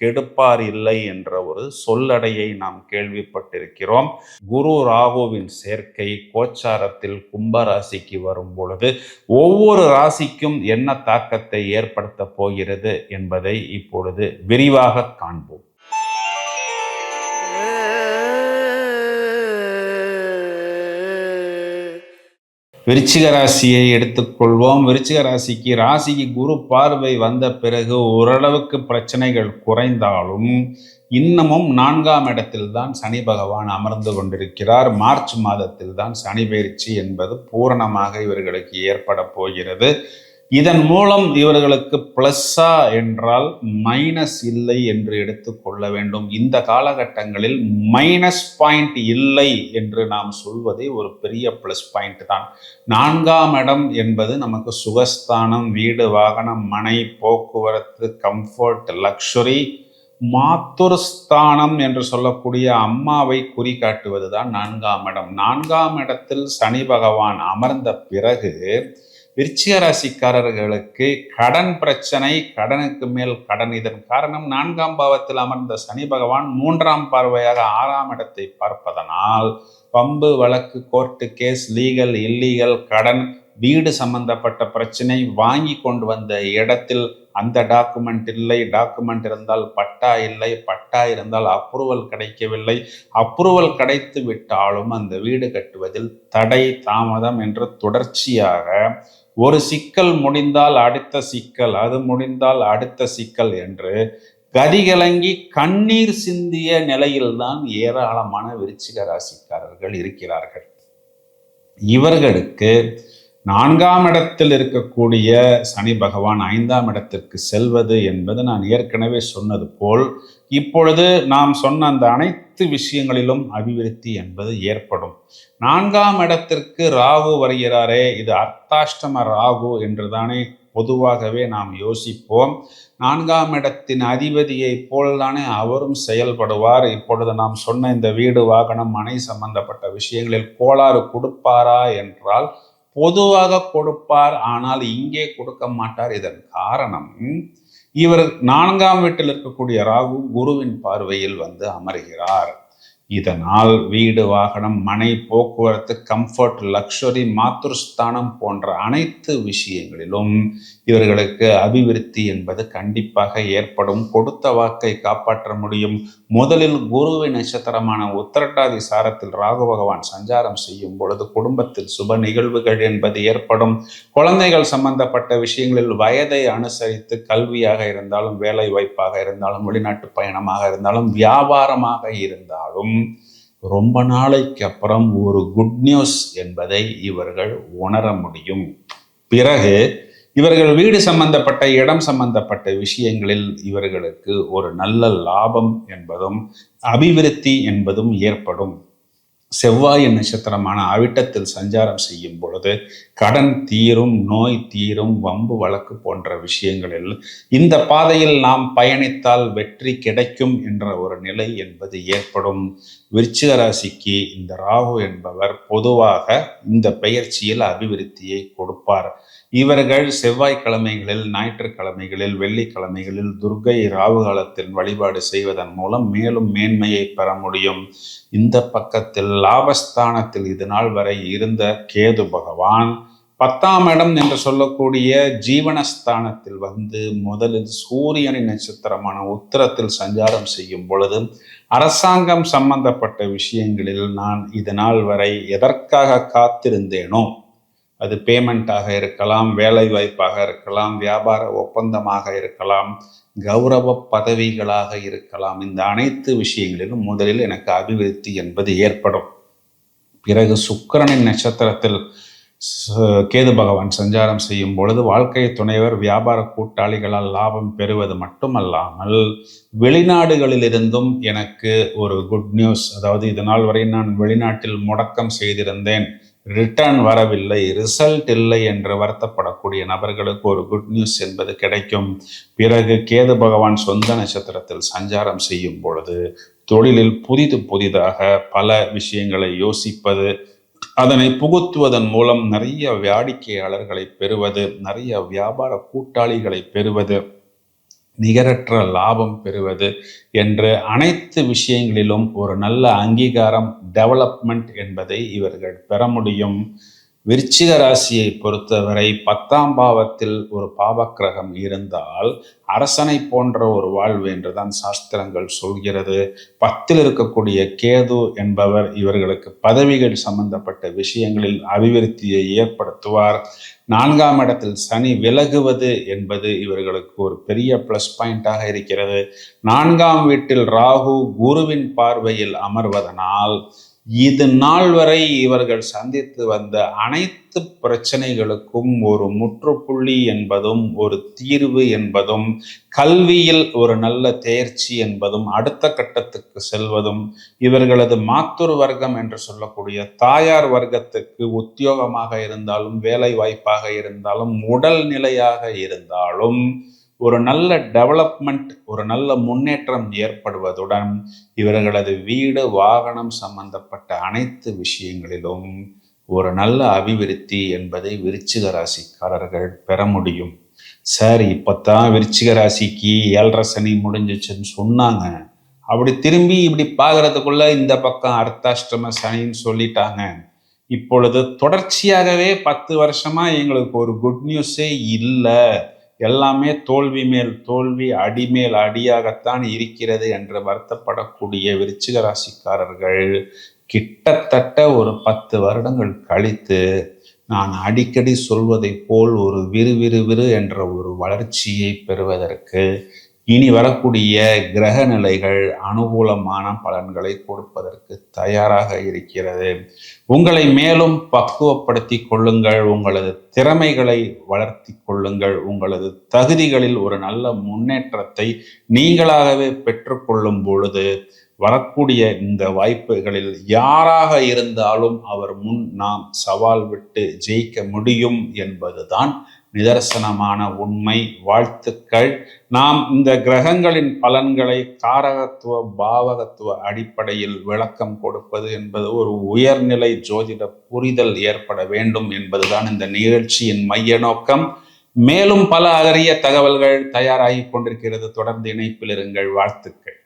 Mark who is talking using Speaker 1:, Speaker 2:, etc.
Speaker 1: கெடுப்பார் இல்லை என்ற ஒரு சொல்லடையை நாம் கேள்விப்பட்டிருக்கிறோம். குரு ராகுவின் சேர்க்கை கோச்சாரத்தில் கும்பராசிக்கு வரும் பொழுது ஒவ்வொரு ராசிக்கும் என்ன தாக்கத்தை ஏற்படுத்த போகிறது என்பதை இப்பொழுது விரிவாக காண்போம். விருச்சிக ராசியை எடுத்துக்கொள்வோம். விருச்சிக ராசிக்கு ராசிக்கு குரு பார்வை வந்த பிறகு ஓரளவுக்கு பிரச்சனைகள் குறைந்தாலும் இன்னமும் நான்காம் இடத்தில் தான் சனி பகவான் அமர்ந்து கொண்டிருக்கிறார். மார்ச் மாதத்தில் தான் சனி பயிற்சி என்பது பூரணமாக இவர்களுக்கு ஏற்பட போகிறது. இதன் மூலம் இவர்களுக்கு பிளஸ்ஸா என்றால் மைனஸ் இல்லை என்று எடுத்துக்கொள்ள வேண்டும். இந்த காலகட்டங்களில் மைனஸ் பாயிண்ட் இல்லை என்று நாம் சொல்வதே ஒரு பெரிய பிளஸ் பாயிண்ட் தான். நான்காம் இடம் என்பது நமக்கு சுகஸ்தானம் வீடு வாகனம் மனை போக்குவரத்து கம்ஃபர்ட் லக்ஸுரி மாத்துருஸ்தானம் என்று சொல்லக்கூடிய அம்மாவை குறிகாட்டுவது தான் நான்காம் இடம். நான்காம் இடத்தில் சனி பகவான் அமர்ந்த பிறகு விருச்சிக ராசிக்காரர்களுக்கு கடன் பிரச்சனை கடனுக்கு மேல் கடன். இதன் காரணம் நான்காம் பாவத்தில் அமர்ந்த சனி பகவான் மூன்றாம் பார்வையாக ஆறாம் இடத்தை பார்ப்பதனால் பம்பு வழக்கு கோர்ட்டு கேஸ் லீகல் இல்லீகல் கடன் வீடு சம்பந்தப்பட்ட பிரச்சனை வாங்கி கொண்டு வந்த இடத்தில் அந்த டாக்குமெண்ட் இல்லை டாக்குமெண்ட் இருந்தால் பட்டா இல்லை பட்டா இருந்தால் அப்ரூவல் கிடைக்கவில்லை. அப்ரூவல் கிடைத்து விட்டாலும் அந்த வீடு கட்டுவதில் தடை தாமதம் என்று தொடர்ச்சியாக ஒரு சிக்கல் முடிந்தால் அடுத்த சிக்கல் அது முடிந்தால் அடுத்த சிக்கல் என்று கதிகலங்கி கண்ணீர் சிந்திய நிலையில்தான் ஏராளமான விருச்சிக ராசிக்காரர்கள் இருக்கிறார்கள். இவர்களுக்கு நான்காம் இடத்தில் இருக்கக்கூடிய சனி பகவான் ஐந்தாம் இடத்திற்கு செல்வது என்பது நான் ஏற்கனவே சொன்னது போல் இப்பொழுது நாம் சொன்ன அந்த அனைத்து விஷயங்களிலும் அபிவிருத்தி என்பது ஏற்படும். நான்காம் இடத்திற்கு ராகு வருகிறாரே இது அர்த்தாஷ்டம ராகு என்றுதானே பொதுவாகவே நாம் யோசிப்போம். நான்காம் இடத்தின் அதிபதியை போல்தானே அவரும் செயல்படுவார். இப்பொழுது நாம் சொன்ன இந்த வீடு வாகனம் மனை சம்பந்தப்பட்ட விஷயங்களில் கோளாறு கொடுப்பாரா என்றால் பொதுவாக கொடுப்பார் ஆனால் இங்கே கொடுக்க மாட்டார். இதன் காரணம் இவர் நான்காம் வீட்டில் இருக்கக்கூடிய ராகு குருவின் பார்வையில் வந்து அமர்கிறார். இதனால் வீடு வாகனம் மனை போக்குவரத்து கம்ஃபர்ட் லக்ஷரி மாத்ருஸ்தானம் போன்ற அனைத்து விஷயங்களிலும் இவர்களுக்கு அபிவிருத்தி என்பது கண்டிப்பாக ஏற்படும். கொடுத்த வாக்கை காப்பாற்ற முடியும். முதலில் குருவின் நட்சத்திரமான உத்திரட்டாதி சாரத்தில் ராகு பகவான் சஞ்சாரம் செய்யும் பொழுது குடும்பத்தில் சுப நிகழ்வுகள் என்பது ஏற்படும். குழந்தைகள் சம்பந்தப்பட்ட விஷயங்களில் வயதை அனுசரித்து கல்வியாக இருந்தாலும் வேலை வாய்ப்பாக இருந்தாலும் வெளிநாட்டு பயணமாக இருந்தாலும் வியாபாரமாக இருந்தாலும் ரொம்ப நாளைக்கு அப்புறம் ஒரு குட் நியூஸ் என்பதை இவர்கள் உணர முடியும். பிறகு இவர்கள் வீடு சம்பந்தப்பட்ட இடம் சம்பந்தப்பட்ட விஷயங்களில் இவர்களுக்கு ஒரு நல்ல லாபம் என்பதும் அபிவிருத்தி என்பதும் ஏற்படும். செவ்வாய் நட்சத்திரமான அவிட்டத்தில் சஞ்சாரம் செய்யும் பொழுது கடன் தீரும் நோய் தீரும் வம்பு வழக்கு போன்ற விஷயங்களில் இந்த பாதையில் நாம் பயணித்தால் வெற்றி கிடைக்கும் என்ற ஒரு நிலை என்பது ஏற்படும். விருச்சிக ராசிக்கு இந்த ராகு என்பவர் பொதுவாக இந்த பெயர்ச்சியில் அபிவிருத்தியை கொடுப்பார். இவர்கள் செவ்வாய்க்கிழமைகளில் ஞாயிற்றுக்கிழமைகளில் வெள்ளிக்கிழமைகளில் துர்கை ராவு காலத்தில் வழிபாடு செய்வதன் மூலம் மேலும் மேன்மையை பெற முடியும். இந்த பக்கத்தில் லாபஸ்தானத்தில் இது நாள் வரை இருந்த கேது பகவான் பத்தாம் இடம் என்று சொல்லக்கூடிய ஜீவனஸ்தானத்தில் வந்து முதலில் சூரியனின் நட்சத்திரமான உத்தரத்தில் சஞ்சாரம் செய்யும் பொழுது அரசாங்கம் சம்பந்தப்பட்ட விஷயங்களில் நான் இது நாள் வரை எதற்காக காத்திருந்தேனோ அது பேமெண்ட்டாக இருக்கலாம் வேலை வாய்ப்பாக இருக்கலாம் வியாபார ஒப்பந்தமாக இருக்கலாம் கௌரவ பதவிகளாக இருக்கலாம் இந்த அனைத்து விஷயங்களிலும் முதலில் எனக்கு அபிவிருத்தி என்பது ஏற்படும். பிறகு சுக்கிரனின் நட்சத்திரத்தில் கேது பகவான் சஞ்சாரம் செய்யும் பொழுது வாழ்க்கை துணைவர் வியாபார கூட்டாளிகளால் லாபம் பெறுவது மட்டுமல்லாமல் வெளிநாடுகளிலிருந்தும் எனக்கு ஒரு குட் நியூஸ் அதாவது இதனால் வரை நான் வெளிநாட்டில் முடக்கம் செய்திருந்தேன். ரிட்டர்ன் வரவில்லை ரிசல்ட் இல்லை என்று வருத்தப்படக்கூடிய நபர்களுக்கு ஒரு குட் நியூஸ் என்பது கிடைக்கும். பிறகு கேது பகவான் சொந்த நட்சத்திரத்தில் சஞ்சாரம் செய்யும் பொழுது தொழிலில் புதிது புதிதாக பல விஷயங்களை யோசிப்பது அதனை புகுத்துவதன் மூலம் நிறைய வாடிக்கையாளர்களை பெறுவது நிறைய வியாபார கூட்டாளிகளை பெறுவது நிகரற்ற லாபம் பெறுவது என்று அனைத்து விஷயங்களிலும் ஒரு நல்ல அங்கீகாரம் டெவலப்மெண்ட் என்பதை இவர்கள் பெற முடியும். விருச்சிக ராசியை பொறுத்தவரை பத்தாம் பாவத்தில் ஒரு பாவக்கிரகம் இருந்தால் அரசனை போன்ற ஒரு வாழ்வு என்றுதான் சாஸ்திரங்கள் சொல்கிறது. பத்தில் இருக்கக்கூடிய கேது என்பவர் இவர்களுக்கு பதவிகள் சம்பந்தப்பட்ட விஷயங்களில் அபிவிருத்தியை ஏற்படுத்துவார். நான்காம் இடத்தில் சனி விலகுவது என்பது இவர்களுக்கு ஒரு பெரிய ப்ளஸ் பாயிண்டாக இருக்கிறது. நான்காம் வீட்டில் ராகு குருவின் பார்வையில் அமர்வதனால் இது நாள் வரை இவர்கள் சந்தித்து வந்த அனைத்து பிரச்சனைகளுக்கும் ஒரு முற்றுப்புள்ளி என்பதும் ஒரு தீர்வு என்பதும் கல்வியில் ஒரு நல்ல தேர்ச்சி என்பதும் அடுத்த கட்டத்துக்கு செல்வதும் இவர்களது மாத்தூர் வர்க்கம் என்று சொல்லக்கூடிய தாயார் வர்க்கத்துக்கு உத்தியோகமாக இருந்தாலும் வேலை வாய்ப்பாக இருந்தாலும் உடல் நிலையாக இருந்தாலும் ஒரு நல்ல டெவலப்மெண்ட் ஒரு நல்ல முன்னேற்றம் ஏற்படுவதுடன் இவர்களது வீடு வாகனம் சம்பந்தப்பட்ட அனைத்து விஷயங்களிலும் ஒரு நல்ல அபிவிருத்தி என்பதை விருச்சிக ராசிக்காரர்கள் பெற முடியும். சார் இப்போத்தான் விருச்சிக ராசிக்கு ஏழரை சனி முடிஞ்சிச்சுன்னு சொன்னாங்க. அப்படி திரும்பி இப்படி பார்க்கறதுக்குள்ள இந்த பக்கம் அர்த்தாஷ்டம சனின்னு சொல்லிட்டாங்க. இப்பொழுது தொடர்ச்சியாகவே பத்து வருஷமா எங்களுக்கு ஒரு குட் நியூஸே இல்லை. எல்லாமே தோல்வி மேல் தோல்வி அடிமேல் அடியாகத்தான் இருக்கிறது என்று வருத்தப்படக்கூடிய விருச்சிக ராசிக்காரர்கள் கிட்டத்தட்ட ஒரு பத்து வருடங்கள் கழித்து நான் அடிக்கடி சொல்வதைப் போல் ஒரு விறுவிறுவிறு என்ற ஒரு வளர்ச்சியை பெறுவதற்கு இனி வரக்கூடிய கிரக நிலைகள் அனுகூலமான பலன்களை கொடுப்பதற்கு தயாராக இருக்கிறது. உங்களை மேலும் பக்குவப்படுத்தி கொள்ளுங்கள் உங்களது திறமைகளை வளர்த்தி கொள்ளுங்கள் உங்களது தகுதிகளில் ஒரு நல்ல முன்னேற்றத்தை நீங்களாகவே பெற்றுக்கொள்ளும் பொழுது வரக்கூடிய இந்த வாய்ப்புகளில் யாராக இருந்தாலும் அவர் முன் நாம் சவால் விட்டு ஜெயிக்க முடியும் என்பதுதான் நிதர்சனமான உண்மை வாழ்த்துக்கள். நாம் இந்த கிரகங்களின் பலன்களை காரகத்துவ பாவகத்துவ அடிப்படையில் விளக்கம் கொடுப்பது என்பது ஒரு உயர்நிலை ஜோதிட புரிதல் ஏற்பட வேண்டும் என்பதுதான் இந்த நிகழ்ச்சியின் மைய நோக்கம் மேலும் பல அகரிய தகவல்கள் தயாராகி கொண்டிருக்கிறது. தொடர்ந்து இணைப்பில் இருங்கள். வாழ்த்துக்கள்.